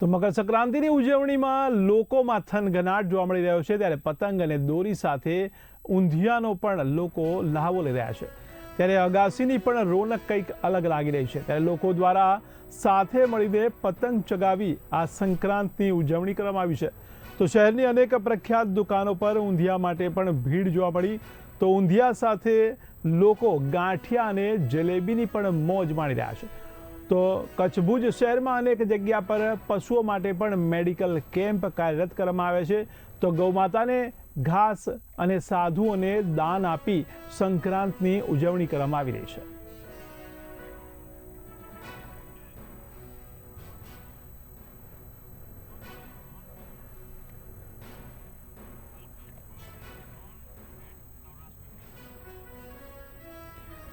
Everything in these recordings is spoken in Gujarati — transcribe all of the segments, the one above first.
તો મકર સંક્રાંતિની ઉજવણીમાં લોકોમાં થનગનાટ જોવા મળી રહ્યો છે. ત્યારે પતંગ અને દોરી સાથે ઊંધિયાનો પણ લોકો લહાવો લઈ રહ્યા છે. ત્યારે અગાસીની પણ રોનક કંઈક અલગ લાગી રહી છે. ત્યારે લોકો દ્વારા સાથે મળીને પતંગ ચગાવી આ સંક્રાંતની ઉજવણી કરવામાં આવી છે. તો શહેરની અનેક પ્રખ્યાત દુકાનો પર ઊંધિયા માટે પણ ભીડ જોવા મળી. તો ઊંધિયા સાથે લોકો ગાંઠિયા અને જલેબીની પણ મોજ માણી રહ્યા છે. તો કચ્છ ભુજ શહેરમાં અનેક જગ્યા પર પશુઓ માટે પણ મેડિકલ કેમ્પ કાર્યરત કરવામાં આવે છે. તો ગૌમાતાને ઘાસ અને સાધુઓને દાન આપી સંક્રાંતની ઉજવણી કરવામાં આવી રહી છે.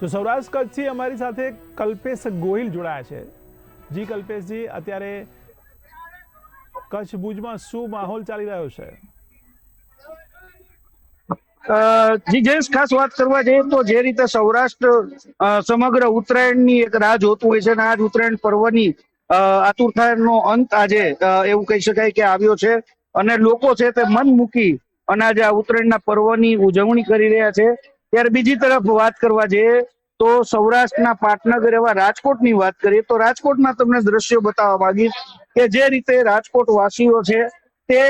તો સૌરાષ્ટ્ર કચ્છથી અમારી સાથે કલ્પેશ ગોહિલ જોડાયા છે. જી કલ્પેશજી, અત્યારે કચ્છ ભુજમાં શું માહોલ ચાલી રહ્યો છે? જી જયેશ ખાસ વાત કરવા જઈએ તો જે રીતે સૌરાષ્ટ્ર સમગ્ર ઉત્તરાયણની એક રાહ જોતું હોય છે અને આજ ઉત્તરાયણ પર્વની આતુરતાનો અંત આજે એવું કહી શકાય કે આવ્યો છે. અને લોકો છે તે મન મૂકી અને આજે આ ઉત્તરાયણના પર્વની ઉજવણી કરી રહ્યા છે. ત્યારે બીજી તરફ વાત કરવા જઈએ તો સૌરાષ્ટ્રના પાટનગર એવા રાજકોટની વાત કરીએ તો રાજકોટના તમને દ્રશ્યો બતાવવા માંગીશ કે જે રીતે રાજકોટ વાસીઓ છે તે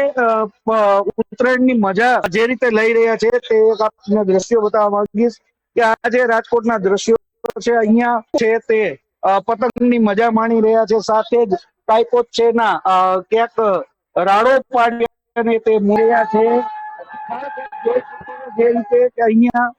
ઉત્તરાયણની મજા જે રીતે લઈ રહ્યા છે તે આપને દ્રશ્યો બતાવવા માંગીશ કે આજે રાજકોટના દ્રશ્યો છે, અહીંયા છે તે પતંગની મજા માણી રહ્યા છે, સાથે જ કાઈપોત છે ના ક્યાંક રાડો પાડી અને તે મળ્યા છે. જે રીતે અહીંયા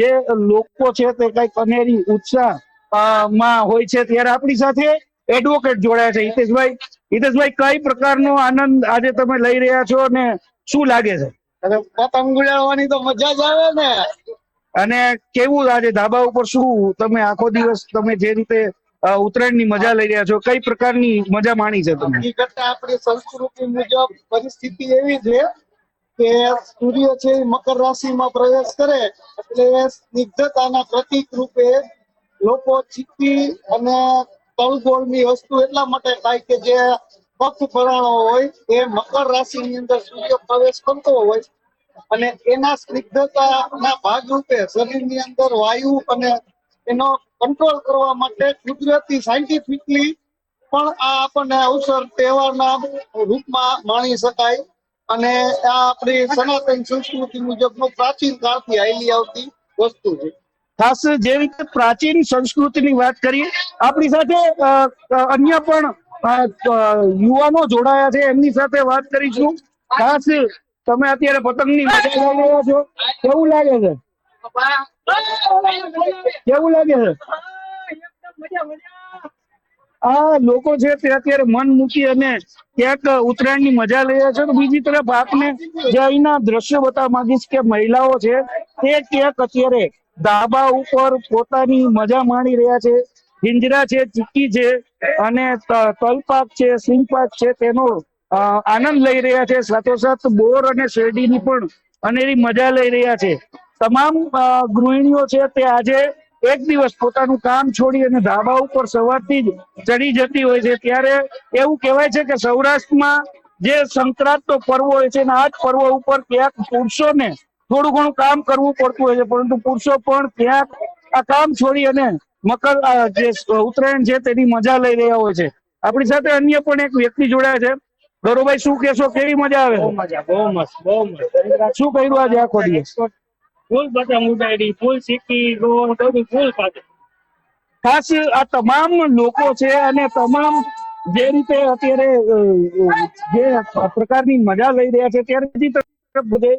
જે લોકો છે તે કંઈક અનેરી ઉત્સાહમાં હોય છે ત્યારે આપણી સાથે એડવોકેટ જોડાયા છે. હિતેશભાઈ હિતેશભાઈ કઈ પ્રકારનો આનંદ આજે તમે લઈ રહ્યા છો અને શું લાગે છે? પતંગ ઉડાડવાની તો મજા જ આવે ને. અને કેવું આજે ધાબા ઉપર શું તમે આખો દિવસ તમે જે રીતે ઉત્તરાયણ ઉત્તરાયણની મજા લઈ રહ્યા છો કઈ પ્રકારની મજા માણી છે તમે? આપણી સંસ્કૃતિ મુજબ પરિસ્થિતિ એવી છે કે સૂર્ય છે મકર રાશિમાં પ્રવેશ કરે એટલે સ્નિગ્ધતાના પ્રતીક રૂપે લોકો ચીક્કી અને તલગોળની વસ્તુ એટલા માટે ખાય કે જે પક્ષ પરાણો હોય એ મકર રાશિની અંદર સૂર્ય પ્રવેશ કરતો હોય. અને એના સ્નિગ્ધતાના ભાગરૂપે શરીરની અંદર વાયુ અને એનો કંટ્રોલ કરવા માટે કુદરતી સાયન્ટિફિકલી પણ આ આપણને અવસર, તહેવારના રૂપમાં માણી શકાય. અને આ આપણી સનાતન સંસ્કૃતિ મુજબનો પ્રાચીન કાળથી આવેલી આવતી વસ્તુ છે. ખાસ જે રીતે પ્રાચીન સંસ્કૃતિની વાત કરીએ આપણી સાથે અન્ય પણ યુવાનો જોડાયા છે એમની સાથે વાત કરીશું. ખાસ તમે અત્યારે પતંગની મજા લઈ રહ્યા છો. કેવું લાગે છે? કેવું લાગે છે? આ લોકો છે તે અત્યારે મન મૂકી અને ક્યાંક ઉત્તરાયણની મજા લઈ રહ્યા છે, તો બીજી તરફ આપને જે અહીંના દ્રશ્ય બતાવવા માંગીશ કે મહિલાઓ છે, તે ક્યાંક અત્યારે ધાબા ઉપર પોતાની મજા માણી રહ્યા છે. હિંજરા છે, ચીક્કી છે અને તલપાક છે સિંગપાક છે, તેનો આનંદ લઈ રહ્યા છે. સાથોસાથ બોર અને શેરડીની પણ અનેરી મજા લઈ રહ્યા છે. તમામ ગૃહિણીઓ છે, તે આજે એક દિવસ પોતાનું કામ છોડી અને ધાબા ઉપર સવારથી જ ચડી જતી હોય છે. ત્યારે એવું કહેવાય છે કે સૌરાષ્ટ્રમાં જે સંક્રાંતનો પર્વ હોય છે અને આ જ પર્વ ઉપર ક્યાંક પુરુષોને થોડું ઘણું કામ કરવું પડતું હોય છે પરંતુ પુરુષો પણ ક્યાંક આ કામ છોડી અને મકર જે ઉત્તરાયણ છે તેની મજા લઈ રહ્યા હોય છે. આપણી સાથે અન્ય પણ એક વ્યક્તિ જોડાયા છે. ગૌરવભાઈ શું કેશો કેવી મજા આવે? બહુ મજા બહુ મસ્ત બહુ મસ્ત. શું કર્યું આજે આખો દિવસ? ફૂલ પતંગ ઉડાડી ફૂલ સિક્કી ગોળ બધું ફૂલ પાછું ખાસ આ તમામ લોકો છે અને તમામ જે રીતે અત્યારે જે પ્રકારની મજા લઈ રહ્યા છે ત્યારે બીજી તરફ બધે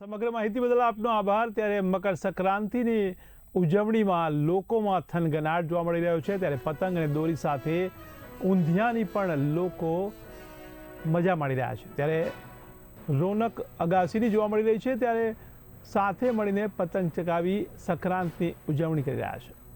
સમગ્ર માહિતી બદલ આપનો આભાર. ત્યારે મકર સંક્રાંતિની ઉજવણીમાં લોકોમાં થનગનાટ જોવા મળી રહ્યો છે. ત્યારે પતંગ અને દોરી સાથે ઊંધિયાની પણ લોકો મજા માણી રહ્યા છે. ત્યારે રોનક અગાસીની જોવા મળી રહી છે, ત્યારે સાથે મળીને પતંગ ચગાવી સંક્રાંતની ઉજવણી કરી રહ્યા છે.